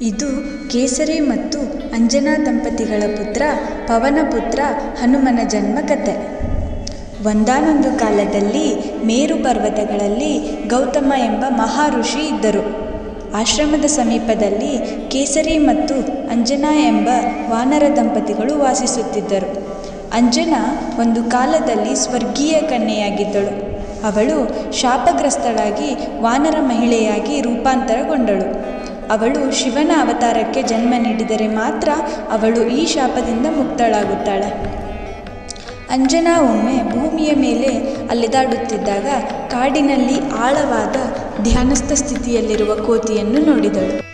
ಇದು ಕೇಸರಿ ಮತ್ತು ಅಂಜನಾ ದಂಪತಿಗಳ ಪುತ್ರ ಪವನಪುತ್ರ ಹನುಮನ ಜನ್ಮ ಕಥೆ ಒಂದಾನೊಂದು ಕಾಲದಲ್ಲಿ ಮೇರು ಪರ್ವತಗಳಲ್ಲಿ ಗೌತಮ ಎಂಬ ಮಹಾ ಋಷಿ ಇದ್ದರು. ಆಶ್ರಮದ ಸಮೀಪದಲ್ಲಿ ಕೇಸರಿ ಮತ್ತು ಅಂಜನಾ ಎಂಬ ವಾನರ ದಂಪತಿಗಳು ವಾಸಿಸುತ್ತಿದ್ದರು. ಅಂಜನಾ ಒಂದು ಕಾಲದಲ್ಲಿ ಸ್ವರ್ಗೀಯ ಕನ್ಯೆಯಾಗಿದ್ದಳು. ಅವಳು ಶಾಪಗ್ರಸ್ತಳಾಗಿ ವಾನರ ಮಹಿಳೆಯಾಗಿ ರೂಪಾಂತರಗೊಂಡಳು. ಅವಳು ಶಿವನ ಅವತಾರಕ್ಕೆ ಜನ್ಮ ನೀಡಿದರೆ ಮಾತ್ರ ಅವಳು ಈ ಶಾಪದಿಂದ ಮುಕ್ತಳಾಗುತ್ತಾಳೆ. ಅಂಜನಾ ಒಮ್ಮೆ ಭೂಮಿಯ ಮೇಲೆ ಅಲೆದಾಡುತ್ತಿದ್ದಾಗ ಕಾಡಿನಲ್ಲಿ ಆಳವಾದ ಧ್ಯಾನಸ್ಥ ಸ್ಥಿತಿಯಲ್ಲಿರುವ ಕೋತಿಯನ್ನು ನೋಡಿದಳು.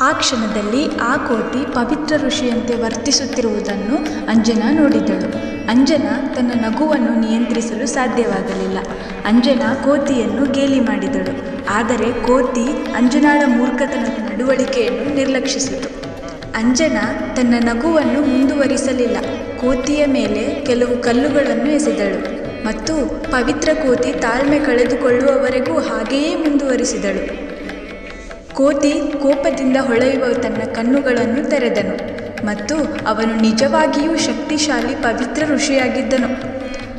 ಆ ಕ್ಷಣದಲ್ಲಿ ಆ ಕೋತಿ ಪವಿತ್ರ ಋಷಿಯಂತೆ ವರ್ತಿಸುತ್ತಿರುವುದನ್ನು ಅಂಜನಾ ನೋಡಿದಳು. ಅಂಜನಾ ತನ್ನ ನಗುವನ್ನು ನಿಯಂತ್ರಿಸಲು ಸಾಧ್ಯವಾಗಲಿಲ್ಲ. ಅಂಜನಾ ಕೋತಿಯನ್ನು ಗೇಲಿ ಮಾಡಿದಳು. ಆದರೆ ಕೋತಿ ಅಂಜನಾಳ ಮೂರ್ಖತನದ ನಡವಳಿಕೆಯನ್ನು ನಿರ್ಲಕ್ಷಿಸಿತು. ಅಂಜನಾ ತನ್ನ ನಗುವನ್ನು ಮುಂದುವರಿಸಲಿಲ್ಲ. ಕೋತಿಯ ಮೇಲೆ ಕೆಲವು ಕಲ್ಲುಗಳನ್ನು ಎಸೆದಳು ಮತ್ತು ಪವಿತ್ರ ಕೋತಿ ತಾಳ್ಮೆ ಕಳೆದುಕೊಳ್ಳುವವರೆಗೂ ಹಾಗೆಯೇ ಮುಂದುವರಿಸಿದಳು. ಕೋತಿ ಕೋಪದಿಂದ ಹೊಳೆಯುವ ತನ್ನ ಕಣ್ಣುಗಳನ್ನು ತೆರೆದನು ಮತ್ತು ಅವನು ನಿಜವಾಗಿಯೂ ಶಕ್ತಿಶಾಲಿ ಪವಿತ್ರ ಋಷಿಯಾಗಿದ್ದನು.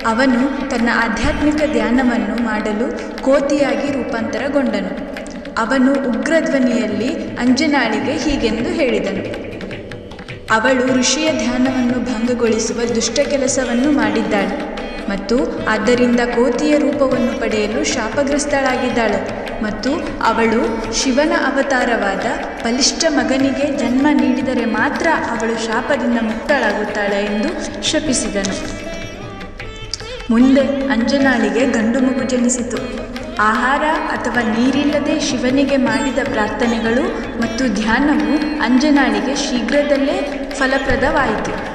ಅವನು ತನ್ನ ಆಧ್ಯಾತ್ಮಿಕ ಧ್ಯಾನವನ್ನು ಮಾಡಲು ಕೋತಿಯಾಗಿ ರೂಪಾಂತರಗೊಂಡನು. ಅವನು ಉಗ್ರಧ್ವನಿಯಲ್ಲಿ ಅಂಜನಾಳಿಗೆ ಹೀಗೆಂದು ಹೇಳಿದನು. ಅವಳು ಋಷಿಯ ಧ್ಯಾನವನ್ನು ಭಂಗಗೊಳಿಸುವ ದುಷ್ಟ ಕೆಲಸವನ್ನು ಮಾಡಿದ್ದಾಳೆ ಮತ್ತು ಆದ್ದರಿಂದ ಕೋತಿಯ ರೂಪವನ್ನು ಪಡೆಯಲು ಶಾಪಗ್ರಸ್ತಳಾಗಿದ್ದಾಳೆ. ಮತ್ತು ಅವಳು ಶಿವನ ಅವತಾರವಾದ ಬಲಿಷ್ಠ ಮಗನಿಗೆ ಜನ್ಮ ನೀಡಿದರೆ ಮಾತ್ರ ಅವಳು ಶಾಪದಿಂದ ಮುಕ್ತಳಾಗುತ್ತಾಳೆ ಎಂದು ಶಪಿಸಿದನು. ಮುಂದೆ ಅಂಜನಾಳಿಗೆ ಗಂಡು ಮಗು ಜನಿಸಿತು. ಆಹಾರ ಅಥವಾ ನೀರಿಲ್ಲದೆ ಶಿವನಿಗೆ ಮಾಡಿದ ಪ್ರಾರ್ಥನೆಗಳು ಮತ್ತು ಧ್ಯಾನವು ಅಂಜನಾಳಿಗೆ ಶೀಘ್ರದಲ್ಲೇ ಫಲಪ್ರದವಾಯಿತು.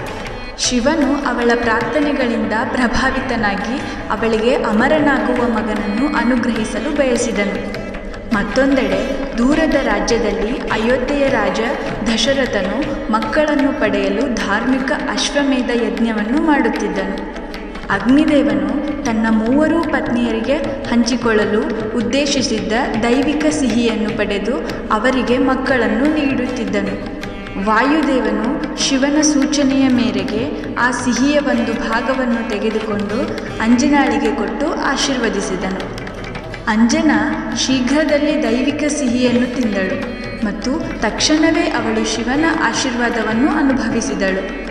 ಶಿವನು ಅವಳ ಪ್ರಾರ್ಥನೆಗಳಿಂದ ಪ್ರಭಾವಿತನಾಗಿ ಅವಳಿಗೆ ಅಮರನಾಗುವ ಮಗನನ್ನು ಅನುಗ್ರಹಿಸಲು ಬಯಸಿದನು. ಮತ್ತೊಂದೆಡೆ, ದೂರದ ರಾಜ್ಯದಲ್ಲಿ ಅಯೋಧ್ಯೆಯ ರಾಜ ದಶರಥನು ಮಕ್ಕಳನ್ನು ಪಡೆಯಲು ಧಾರ್ಮಿಕ ಅಶ್ವಮೇಧ ಯಜ್ಞವನ್ನು ಮಾಡುತ್ತಿದ್ದನು. ಅಗ್ನಿದೇವನು ತನ್ನ ಮೂವರೂ ಪತ್ನಿಯರಿಗೆ ಹಂಚಿಕೊಳ್ಳಲು ಉದ್ದೇಶಿಸಿದ್ದ ದೈವಿಕ ಸಿಹಿಯನ್ನು ಪಡೆದು ಅವರಿಗೆ ಮಕ್ಕಳನ್ನು ನೀಡುತ್ತಿದ್ದನು. ವಾಯುದೇವನು ಶಿವನ ಸೂಚನೆಯ ಮೇರೆಗೆ ಆ ಸಿಹಿಯ ಒಂದು ಭಾಗವನ್ನು ತೆಗೆದುಕೊಂಡು ಅಂಜನಾಳಿಗೆ ಕೊಟ್ಟು ಆಶೀರ್ವದಿಸಿದನು. ಅಂಜನಾ ಶೀಘ್ರದಲ್ಲೇ ದೈವಿಕ ಸಿಹಿಯನ್ನು ತಿಂದಳು ಮತ್ತು ತಕ್ಷಣವೇ ಅವಳು ಶಿವನ ಆಶೀರ್ವಾದವನ್ನು ಅನುಭವಿಸಿದಳು.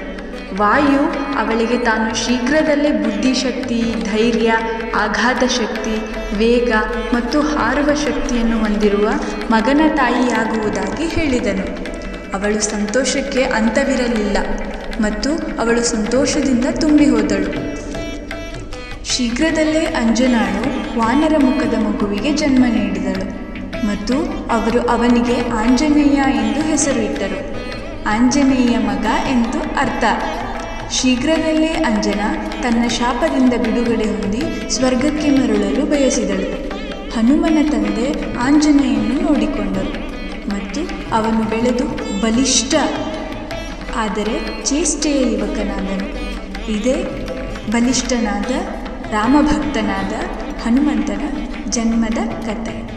ವಾಯು ಅವಳಿಗೆ ತಾನು ಶೀಘ್ರದಲ್ಲೇ ಬುದ್ಧಿಶಕ್ತಿ, ಧೈರ್ಯ ಆಘಾತ ಶಕ್ತಿ ವೇಗ ಮತ್ತು ಹಾರುವ ಶಕ್ತಿಯನ್ನು ಹೊಂದಿರುವ ಮಗನ ತಾಯಿಯಾಗುವುದಾಗಿ ಹೇಳಿದನು. ಅವಳು ಸಂತೋಷಕ್ಕೆ ಅಂತವಿರಲಿಲ್ಲ ಮತ್ತು ಅವಳು ಸಂತೋಷದಿಂದ ತುಂಬಿ ಹೋದಳು. ಶೀಘ್ರದಲ್ಲೇ ಅಂಜನಾಳು ವಾನರ ಮುಖದ ಮಗುವಿಗೆ ಜನ್ಮ ನೀಡಿದಳು ಮತ್ತು ಅವರು ಅವನಿಗೆ ಆಂಜನೇಯ ಎಂದು ಹೆಸರು ಇಟ್ಟರು. ಆಂಜನೇಯ ಮಗ ಎಂದು ಅರ್ಥ. ಶೀಘ್ರದಲ್ಲೇ ಅಂಜನ ತನ್ನ ಶಾಪದಿಂದ ಬಿಡುಗಡೆ ಹೊಂದಿ ಸ್ವರ್ಗಕ್ಕೆ ಮರಳಲು ಬಯಸಿದಳು. ಹನುಮನ ತಂದೆ ಆಂಜನೇಯನ್ನು ನೋಡಿಕೊಂಡರು. ಮತ್ತು ಅವನು ಬೆಳೆದು ಬಲಿಷ್ಠ. ಆದರೆ ಚೇಷ್ಟೆಯ ಯುವಕನಾದನು. ಇದೇ ಬಲಿಷ್ಠನಾದ ರಾಮಭಕ್ತನಾದ ಹನುಮಂತನ ಜನ್ಮದ ಕಥೆ.